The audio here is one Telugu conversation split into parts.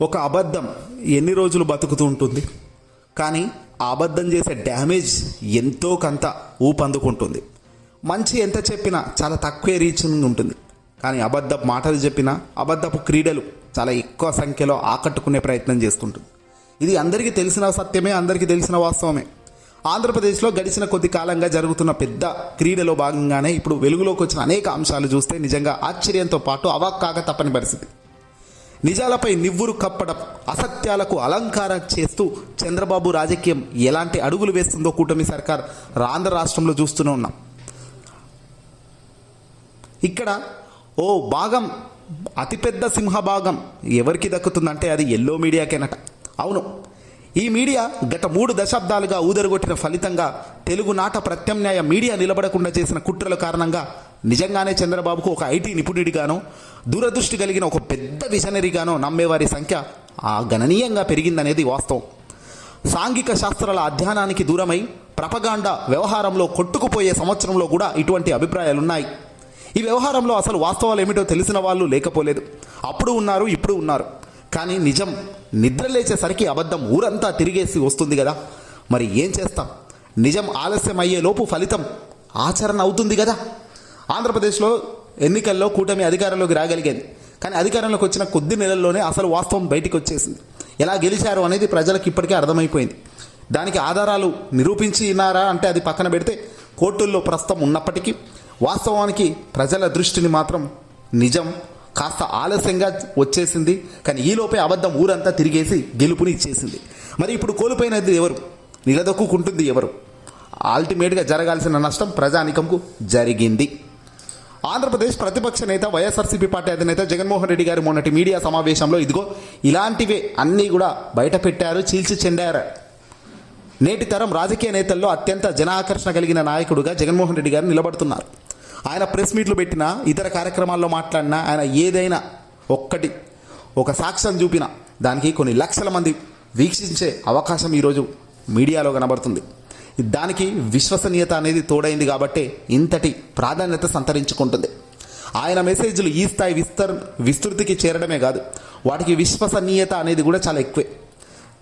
ఒక అబద్ధం ఎన్ని రోజులు బతుకుతూ ఉంటుంది? కానీ ఆ అబద్ధం చేసే డ్యామేజ్ ఎంతో కొంత ఊపందుకుంటుంది మంచి ఎంత చెప్పినా చాలా తక్కువే రీచ్ ఉంటుంది. కానీ అబద్ధపు మాటలు చెప్పినా అబద్ధపు క్రీడలు చాలా ఎక్కువ సంఖ్యలో ఆకట్టుకునే ప్రయత్నం చేస్తుంటుంది. ఇది అందరికీ తెలిసిన సత్యమే అందరికీ తెలిసిన వాస్తవమే. ఆంధ్రప్రదేశ్లో గడిచిన కొద్ది కాలంగా జరుగుతున్న పెద్ద క్రీడలో భాగంగానే ఇప్పుడు వెలుగులోకి వచ్చిన అనేక అంశాలు చూస్తే నిజంగా ఆశ్చర్యంతో పాటు అవాక్కాక తప్పని పరిస్థితి. నిజాలపై నివ్వురు కప్పడం అసత్యాలకు అలంకారం చేస్తూ చంద్రబాబు రాజకీయం ఎలాంటి అడుగులు వేస్తుందో కూటమి సర్కార్ ఆంధ్ర రాష్ట్రంలో చూస్తూనే ఉన్నాం. ఇక్కడ ఓ భాగం అతిపెద్ద సింహ భాగం ఎవరికి దక్కుతుందంటే అది ఎల్లో మీడియాకేనట. అవును ఈ మీడియా గత మూడు దశాబ్దాలుగా ఊదరగొట్టిన ఫలితంగా తెలుగు నాట ప్రత్యామ్నాయ మీడియా నిలబడకుండా చేసిన కుట్రల కారణంగా నిజంగానే చంద్రబాబుకు ఒక ఐటీ నిపుణుడిగానో దూరదృష్టి కలిగిన ఒక పెద్ద విజనరీగానో నమ్మేవారి సంఖ్య ఆ గణనీయంగా పెరిగిందనేది వాస్తవం. సాంఘిక శాస్త్రాల అధ్యయనానికి దూరమై ప్రపగాండ వ్యవహారంలో కొట్టుకుపోయే సంవత్సరంలో కూడా ఇటువంటి అభిప్రాయాలున్నాయి. ఈ వ్యవహారంలో అసలు వాస్తవాలు ఏమిటో తెలిసిన వాళ్ళు లేకపోలేదు. అప్పుడు ఉన్నారు ఇప్పుడు ఉన్నారు. కానీ నిజం నిద్ర లేచేసరికి అబద్ధం ఊరంతా తిరిగేసి వస్తుంది కదా. మరి ఏం చేస్తాం? నిజం ఆలస్యం అయ్యే లోపు ఫలితం ఆచరణ అవుతుంది కదా. ఆంధ్రప్రదేశ్లో ఎన్నికల్లో కూటమి అధికారంలోకి రాగలిగేది. కానీ అధికారంలోకి వచ్చిన కొద్ది నెలల్లోనే అసలు వాస్తవం బయటికి వచ్చేసింది. ఎలా గెలిచారు అనేది ప్రజలకు ఇప్పటికే అర్థమైపోయింది. దానికి ఆధారాలు నిరూపించినారా అంటే అది పక్కన పెడితే కోర్టుల్లో ప్రస్తుతం ఉన్నప్పటికీ వాస్తవానికి ప్రజల దృష్టిని మాత్రం నిజం కాస్త ఆలస్యంగా వచ్చేసింది. కానీ ఈలోపే అబద్ధం ఊరంతా తిరిగేసి గెలుపుని ఇచ్చేసింది. మరి ఇప్పుడు కోల్పోయినది ఎవరు? నిలదొక్కుంటుంది ఎవరు? అల్టిమేట్గా జరగాల్సిన నష్టం ప్రజానికంకు జరిగింది. ఆంధ్రప్రదేశ్ ప్రతిపక్ష నేత వైఎస్ఆర్సీపీ పార్టీ అధినేత జగన్మోహన్ రెడ్డి గారు మొన్నటి మీడియా సమావేశంలో ఇదిగో ఇలాంటివే అన్నీ కూడా బయట పెట్టారు చీల్చి చెండారు. నేటి తరం రాజకీయ నేతల్లో అత్యంత జనాకర్షణ కలిగిన నాయకుడుగా జగన్మోహన్ రెడ్డి గారు నిలబడుతున్నారు. ఆయన ప్రెస్ మీట్లు పెట్టినా ఇతర కార్యక్రమాల్లో మాట్లాడినా ఆయన ఏదైనా ఒక్కటి ఒక సాక్ష్యం చూపిన దానికి కొన్ని లక్షల మంది వీక్షించే అవకాశం ఈరోజు మీడియాలో కనబడుతుంది. దానికి విశ్వసనీయత అనేది తోడైంది కాబట్టి ఇంతటి ప్రాధాన్యత సంతరించుకుంటుంది. ఆయన మెసేజ్లు ఈ స్థాయి విస్తర్ విస్తృతికి చేరడమే కాదు వాటికి విశ్వసనీయత అనేది కూడా చాలా ఎక్కువే.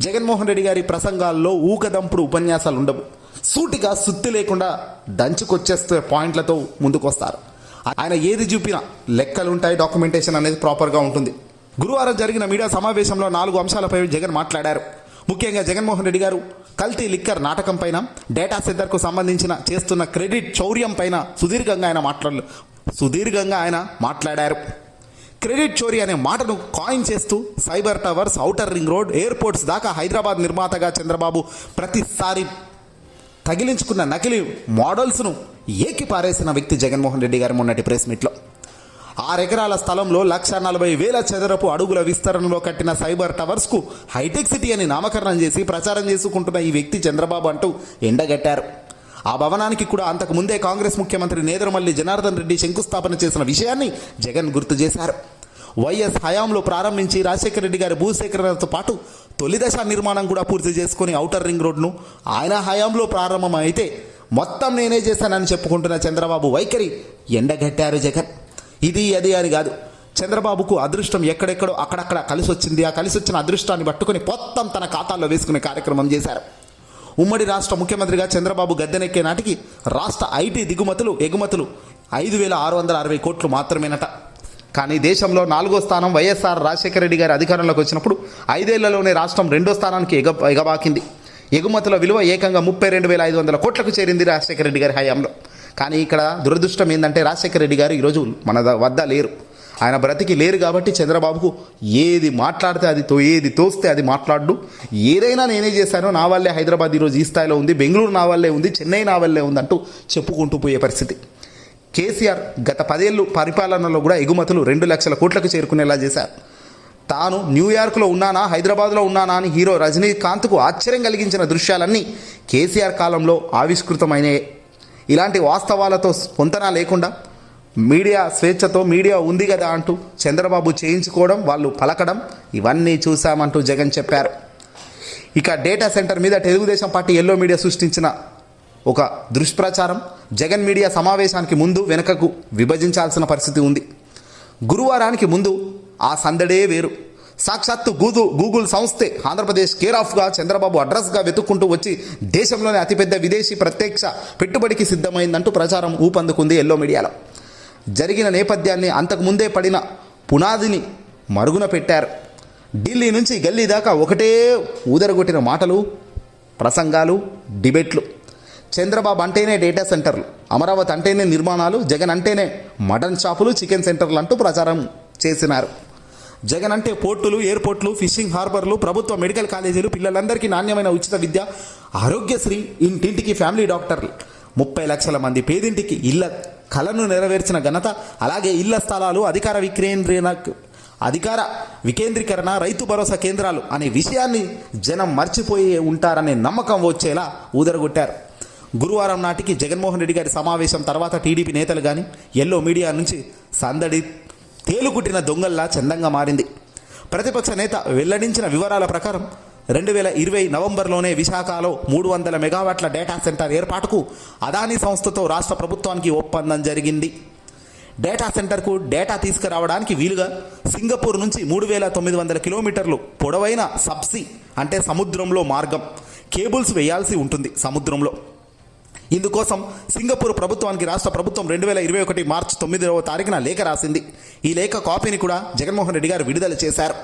జగన్మోహన్ రెడ్డి గారి ప్రసంగాల్లో ఊకదంపుడు ఉపన్యాసాలు ఉండవు. సూటిగా సుత్తి లేకుండా దంచుకొచ్చేస్తే పాయింట్లతో ముందుకొస్తారు. ఆయన ఏది చూపినా లెక్కలుంటాయి డాక్యుమెంటేషన్ అనేది ప్రాపర్గా ఉంటుంది. గురువారం జరిగిన మీడియా సమావేశంలో నాలుగు అంశాలపై జగన్ మాట్లాడారు. ముఖ్యంగా జగన్మోహన్ రెడ్డి గారు కల్తీ లిక్కర్ నాటకం పైన డేటా సెంటర్కు సంబంధించిన చేస్తున్న క్రెడిట్ చౌర్యం పైన సుదీర్ఘంగా ఆయన మాట్లాడు సుదీర్ఘంగా ఆయన మాట్లాడారు. క్రెడిట్ చోరీ అనే మాటను కాయిన్ చేస్తూ cyber towers outer ring road airports దాకా హైదరాబాద్ నిర్మాతగా చంద్రబాబు ప్రతిసారి తగిలించుకున్న నకిలీ మోడల్స్ను ఏకి పారేసిన వ్యక్తి జగన్మోహన్ రెడ్డి గారు మొన్నటి ప్రెస్ మీట్లో. ఆరెకరాల స్థలంలో లక్ష నలభై వేల చదరపు అడుగుల విస్తరణలో కట్టిన సైబర్ టవర్స్కు హైటెక్ సిటీ అని నామకరణం చేసి ప్రచారం చేసుకుంటున్న ఈ వ్యక్తి చంద్రబాబు అంటూ ఎండగట్టారు. ఆ భవనానికి కూడా అంతకు ముందే కాంగ్రెస్ ముఖ్యమంత్రి నేదరమల్లి జనార్దన్ రెడ్డి శంకుస్థాపన చేసిన విషయాన్ని జగన్ గుర్తు చేశారు. వైఎస్ హయాంలో ప్రారంభించి రాజశేఖర రెడ్డి గారి భూసేకరణతో పాటు తొలి దశ నిర్మాణం కూడా పూర్తి చేసుకుని ఔటర్ రింగ్ రోడ్ను ఆయన హయాంలో ప్రారంభమైతే మొత్తం నేనే చేశానని చెప్పుకుంటున్న చంద్రబాబు వైఖరి ఎండగట్టారు జగన్. ఇది అది అని కాదు. చంద్రబాబుకు అదృష్టం ఎక్కడెక్కడో అక్కడక్కడ కలిసి వచ్చింది ఆ కలిసి వచ్చిన అదృష్టాన్ని పట్టుకొని మొత్తం తన ఖాతాల్లో వేసుకునే కార్యక్రమం చేశారు. ఉమ్మడి రాష్ట్ర ముఖ్యమంత్రిగా చంద్రబాబు గద్దెనెక్కే నాటికి రాష్ట్ర ఐటీ దిగుమతులు ఎగుమతులు ఐదు వేల ఆరు వందల అరవై కోట్లు మాత్రమేనట. కానీ దేశంలో నాలుగో స్థానం వైఎస్ఆర్ రాజశేఖర రెడ్డి గారి అధికారంలోకి వచ్చినప్పుడు ఐదేళ్ళలోనే రాష్ట్రం రెండో స్థానానికి ఎగ ఎగబాకింది. ఎగుమతుల విలువ ఏకంగా ముప్పై రెండు వేల ఐదు వందల కోట్లకు చేరింది రాజశేఖర రెడ్డి గారి హయాంలో. కానీ ఇక్కడ దురదృష్టం ఏంటంటే రాజశేఖర రెడ్డి గారు ఈరోజు మన వద్ద లేరు. ఆయన బ్రతికి లేరు కాబట్టి చంద్రబాబుకు ఏది మాట్లాడితే అది తో ఏది తోస్తే అది మాట్లాడు. ఏదైనా నేనే చేశానో నా వల్లే హైదరాబాద్ ఈరోజు ఈ స్థాయిలో ఉంది బెంగళూరు నా వల్లే ఉంది చెన్నై నా వల్లే ఉంది అంటూ చెప్పుకుంటూ పోయే పరిస్థితి. కేసీఆర్ గత పదేళ్ళు పరిపాలనలో కూడా ఎగుమతులు రెండు లక్షల కోట్లకు చేరుకునేలా చేశారు. తాను న్యూయార్క్లో ఉన్నానా హైదరాబాద్లో ఉన్నానా అని హీరో రజనీకాంత్కు ఆశ్చర్యం కలిగించిన దృశ్యాలన్నీ కేసీఆర్ కాలంలో ఆవిష్కృతమైన ఇలాంటి వాస్తవాలతో పొంతన లేకుండా మీడియా స్వేచ్ఛతో మీడియా ఉంది కదా అంటూ చంద్రబాబు చేయించుకోవడం వాళ్ళు పలకడం ఇవన్నీ చూశామంటూ జగన్ చెప్పారు. ఇక డేటా సెంటర్ మీద తెలుగుదేశం పార్టీ ఎల్లో మీడియా సృష్టించిన ఒక దుష్ప్రచారం జగన్ మీడియా సమావేశానికి ముందు వెనుకకు విభజించాల్సిన పరిస్థితి ఉంది. గురువారానికి ముందు ఆ సందడే వేరు. సాక్షాత్తు గూదు గూగుల్ సంస్థే ఆంధ్రప్రదేశ్ కేర్ ఆఫ్గా చంద్రబాబు అడ్రస్గా వెతుక్కుంటూ వచ్చి దేశంలోనే అతిపెద్ద విదేశీ ప్రత్యక్ష పెట్టుబడికి సిద్ధమైందంటూ ప్రచారం ఊపందుకుంది ఎల్లో మీడియాలో. జరిగిన నేపథ్యాన్ని అంతకుముందే పడిన పునాదిని మరుగున పెట్టారు. ఢిల్లీ నుంచి గల్లీ దాకా ఒకటే ఊదరగొట్టిన మాటలు ప్రసంగాలు డిబేట్లు. చంద్రబాబు అంటేనే డేటా సెంటర్లు అమరావతి అంటేనే నిర్మాణాలు జగన్ అంటేనే మటన్ షాపులు చికెన్ సెంటర్లు అంటూ ప్రచారం చేసినారు. జగన్ అంటే పోర్టులు ఎయిర్పోర్ట్లు ఫిషింగ్ హార్బర్లు ప్రభుత్వ మెడికల్ కాలేజీలు పిల్లలందరికీ నాణ్యమైన ఉచిత విద్య ఆరోగ్యశ్రీ ఇంటింటికి ఫ్యామిలీ డాక్టర్లు. ముప్పై లక్షల మంది పేదింటికి ఇళ్ళ కలను నెరవేర్చిన ఘనత అలాగే ఇళ్ళ స్థలాలు అధికార వికేంద్రీన అధికార వికేంద్రీకరణ రైతు భరోసా కేంద్రాలు అనే విషయాన్ని జనం మర్చిపోయి ఉంటారనే నమ్మకం వచ్చేలా ఊదరగొట్టారు. గురువారం నాటికి జగన్మోహన్ రెడ్డి గారి సమావేశం తర్వాత టీడీపీ నేతలు కానీ ఎల్లో మీడియా నుంచి సందడి తేలుకుట్టిన దొంగల్లా చందంగా మారింది. ప్రతిపక్ష నేత వెల్లడించిన వివరాల ప్రకారం రెండు వేల ఇరవై నవంబర్లోనే విశాఖలో మూడు వందల మెగావాట్ల డేటా సెంటర్ ఏర్పాటుకు అదానీ సంస్థతో రాష్ట్ర ప్రభుత్వానికి ఒప్పందం జరిగింది. డేటా సెంటర్కు డేటా తీసుకురావడానికి వీలుగా సింగపూర్ నుంచి మూడు వేల తొమ్మిది వందల కిలోమీటర్లు పొడవైన సబ్సీ అంటే సముద్రంలో మార్గం కేబుల్స్ వేయాల్సి ఉంటుంది సముద్రంలో. ఇందుకోసం సింగపూర్ ప్రభుత్వానికి రాష్ట్ర ప్రభుత్వం రెండు వేల ఇరవై ఒకటి మార్చి తొమ్మిదవ తారీఖున లేఖ రాసింది. ఈ లేఖ కాపీని కూడా జగన్మోహన్ రెడ్డి గారు విడుదల చేశారు.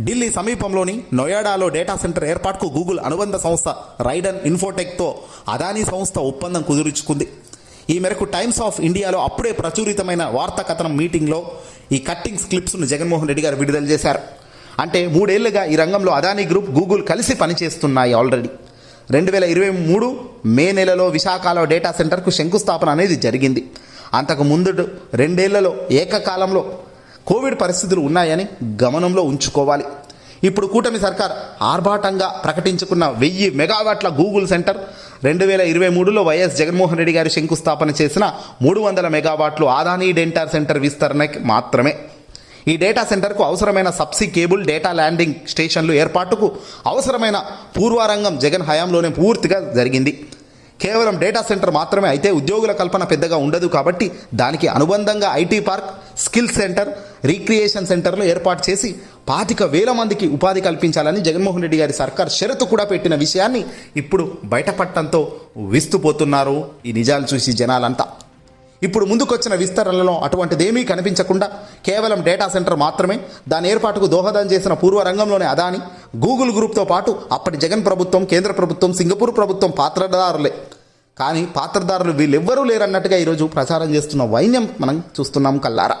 ఢిల్లీ సమీపంలోని నొయాడాలో డేటా సెంటర్ ఏర్పాటుకు గూగుల్ అనుబంధ సంస్థ రైడన్ ఇన్ఫోటెక్తో అదానీ సంస్థ ఒప్పందం కుదుర్చుకుంది. ఈ మేరకు టైమ్స్ ఆఫ్ ఇండియాలో అప్పుడే ప్రచురితమైన వార్తా కథనం మీటింగ్లో ఈ కట్టింగ్స్ క్లిప్స్ను జగన్మోహన్ రెడ్డి గారు విడుదల చేశారు. అంటే మూడేళ్ళుగా ఈ రంగంలో అదానీ గ్రూప్ గూగుల్ కలిసి పనిచేస్తున్నాయి ఆల్రెడీ. రెండు వేల ఇరవై మూడు మే నెలలో విశాఖలో డేటా సెంటర్కు శంకుస్థాపన అనేది జరిగింది. అంతకు ముందు రెండేళ్ళలో ఏకకాలంలో కోవిడ్ పరిస్థితులు ఉన్నాయని గమనంలో ఉంచుకోవాలి. ఇప్పుడు కూటమి సర్కార్ ఆర్భాటంగా ప్రకటించుకున్న వెయ్యి మెగావాట్ల గూగుల్ సెంటర్ రెండు వేల ఇరవై మూడులో వైఎస్ జగన్మోహన్ రెడ్డి గారు శంకుస్థాపన చేసిన మూడు వందల మెగావాట్లు ఆదానీ డెంటార్ సెంటర్ విస్తరణకి మాత్రమే. ఈ డేటా సెంటర్కు అవసరమైన సబ్సీ కేబుల్ డేటా ల్యాండింగ్ స్టేషన్లు ఏర్పాటుకు అవసరమైన పూర్వారంగం జగన్ హయాంలోనే పూర్తిగా జరిగింది. కేవలం డేటా సెంటర్ మాత్రమే అయితే ఉద్యోగుల కల్పన పెద్దగా ఉండదు కాబట్టి దానికి అనుబంధంగా IT park skill center recreation సెంటర్లు ఏర్పాటు చేసి పాతిక వేల మందికి ఉపాధి కల్పించాలని జగన్మోహన్ రెడ్డి గారి సర్కార్ షరతు కూడా పెట్టిన విషయాన్ని ఇప్పుడు బయటపడటంతో విస్తుపోతున్నారు ఈ నిజాలు చూసి జనాలంతా. ఇప్పుడు ముందుకొచ్చిన విస్తరణలో అటువంటిదేమీ కనిపించకుండా కేవలం డేటా సెంటర్ మాత్రమే దాని ఏర్పాటుకు దోహదం చేసిన పూర్వ రంగంలోనే అదాని గూగుల్ గ్రూప్తో పాటు అప్పటి జగన్ ప్రభుత్వం కేంద్ర ప్రభుత్వం సింగపూర్ ప్రభుత్వం పాత్రదారులే కానీ పాత్రదారులు వీళ్ళెవ్వరూ లేరన్నట్టుగా ఈరోజు ప్రచారం చేస్తున్న వైన్యం మనం చూస్తున్నాం కల్లారా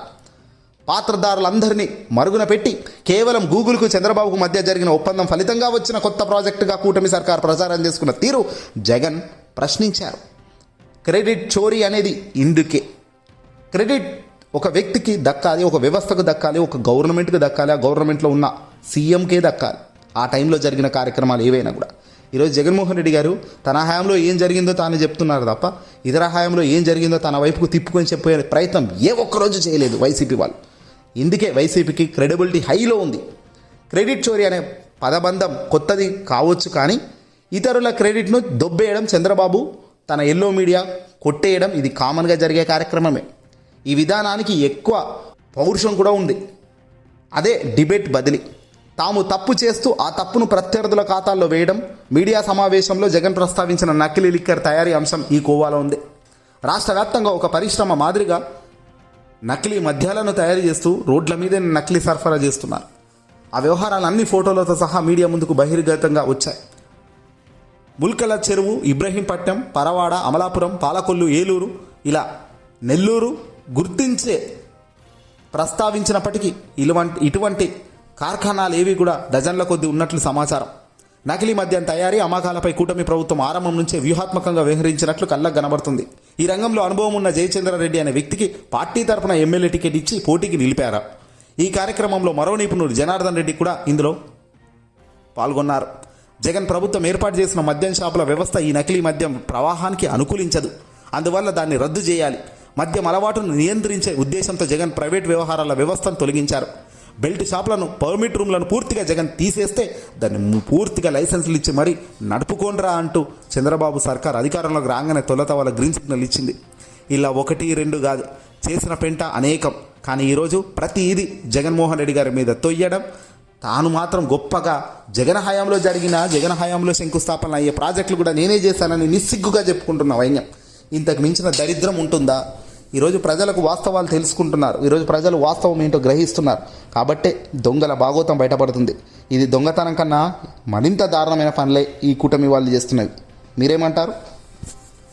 పాత్రదారులందరినీ మరుగున పెట్టి కేవలం గూగుల్కు చంద్రబాబుకు మధ్య జరిగిన ఒప్పందం ఫలితంగా వచ్చిన కొత్త ప్రాజెక్టుగా కూటమి సర్కార్ ప్రచారం చేసుకున్న తీరు జగన్ ప్రశ్నించారు. క్రెడిట్ చోరీ అనేది ఇందుకే. క్రెడిట్ ఒక వ్యక్తికి దక్కాలి ఒక వ్యవస్థకు దక్కాలి ఒక గవర్నమెంట్కి దక్కాలి ఆ గవర్నమెంట్లో ఉన్న సీఎంకే దక్కాలి. ఆ టైంలో జరిగిన కార్యక్రమాలు ఏవైనా కూడా. ఈరోజు జగన్మోహన్ రెడ్డి గారు తన హయాంలో ఏం జరిగిందో తాను చెప్తున్నారు తప్ప ఇతర హయాంలో ఏం జరిగిందో తన వైపుకు తిప్పుకొని చెప్పే ప్రయత్నం ఏ ఒక్కరోజు చేయలేదు వైసీపీ వాళ్ళు. ఇందుకే వైసీపీకి క్రెడిబిలిటీ హైలో ఉంది. క్రెడిట్ చోరీ అనే పదబంధం కొత్తది కావచ్చు కానీ ఇతరుల క్రెడిట్ను దొబ్బేయడం చంద్రబాబు తన ఎల్లో మీడియా కొట్టేయడం ఇది కామన్గా జరిగే కార్యక్రమమే. ఈ విధానానికి ఎక్కువ పౌరుషం కూడా ఉంది. అదే డిబేట్ బదిలీ. తాము తప్పు చేస్తూ ఆ తప్పును ప్రత్యర్థుల ఖాతాల్లో వేయడం మీడియా సమావేశంలో జగన్ ప్రస్తావించిన నకిలీ లిక్కర్ తయారీ అంశం ఈ కోవాలో ఉంది. రాష్ట్ర వ్యాప్తంగా ఒక పరిశ్రమ మాదిరిగా నకిలీ మద్యాలను తయారు చేస్తూ రోడ్ల మీదే నకిలీ సరఫరా చేస్తున్నారు. ఆ వ్యవహారాలు అన్ని ఫోటోలతో సహా మీడియా ముందుకు బహిర్గతంగా వచ్చాయి. ముల్కల చెరువు ఇబ్రహీంపట్నం పరవాడ అమలాపురం పాలకొల్లు ఏలూరు ఇలా నెల్లూరు గుర్తించే ప్రస్తావించినప్పటికీ ఇటువంటి ఇటువంటి కార్ఖానాలు ఏవి కూడా డజన్ల కొద్ది ఉన్నట్లు సమాచారం. నకిలీ మద్యం తయారీ అమ్మకాలపై కూటమి ప్రభుత్వం ఆరంభం నుంచే వ్యూహాత్మకంగా వ్యవహరించినట్లు కళ్ళకు కనబడుతుంది. ఈ రంగంలో అనుభవం ఉన్న జయచంద్రారెడ్డి అనే వ్యక్తికి పార్టీ తరపున ఎమ్మెల్యే టికెట్ ఇచ్చి పోటీకి నిలిపారు. ఈ కార్యక్రమంలో మరో నిపుణుడు జనార్దన్ రెడ్డి కూడా ఇందులో పాల్గొన్నారు. జగన్ ప్రభుత్వం ఏర్పాటు చేసిన మద్యం షాపుల వ్యవస్థ ఈ నకిలీ మద్యం ప్రవాహానికి అనుకూలించదు. అందువల్ల దాన్ని రద్దు చేయాలి. మద్యం అలవాటును నియంత్రించే ఉద్దేశంతో జగన్ ప్రైవేట్ వ్యవహారాల వ్యవస్థను తొలగించారు. బెల్ట్ షాపులను పర్మిట్ రూమ్లను పూర్తిగా జగన్ తీసేస్తే దాన్ని పూర్తిగా లైసెన్సులు ఇచ్చి మరీ నడుపుకోండ్రా అంటూ చంద్రబాబు సర్కార్ అధికారంలోకి రాగానే తొలత వాళ్ళ గ్రీన్ సిగ్నల్ ఇచ్చింది. ఇలా ఒకటి రెండు కాదు. చేసిన పెంట అనేకం. కానీ ఈరోజు ప్రతి ఇది జగన్మోహన్ రెడ్డి గారి మీద తొయ్యడం తాను మాత్రం గొప్పగా జగన్ హయాంలో జరిగిన జగన్ హయాంలో శంకుస్థాపన అయ్యే ప్రాజెక్టులు కూడా నేనే చేశానని నిస్సిగ్గుగా చెప్పుకుంటున్న వైన్యం. ఇంతకు మించిన దరిద్రం ఉంటుందా? ఈరోజు ప్రజలకు వాస్తవాలు తెలుసుకుంటున్నారు. ఈరోజు ప్రజలు వాస్తవం ఏంటో గ్రహిస్తున్నారు. కాబట్టే దొంగల భాగోతం బయటపడుతుంది. ఇది దొంగతనం కన్నా మరింత దారుణమైన పనులే ఈ కూటమి వాళ్ళు చేస్తున్నవి. మీరేమంటారు?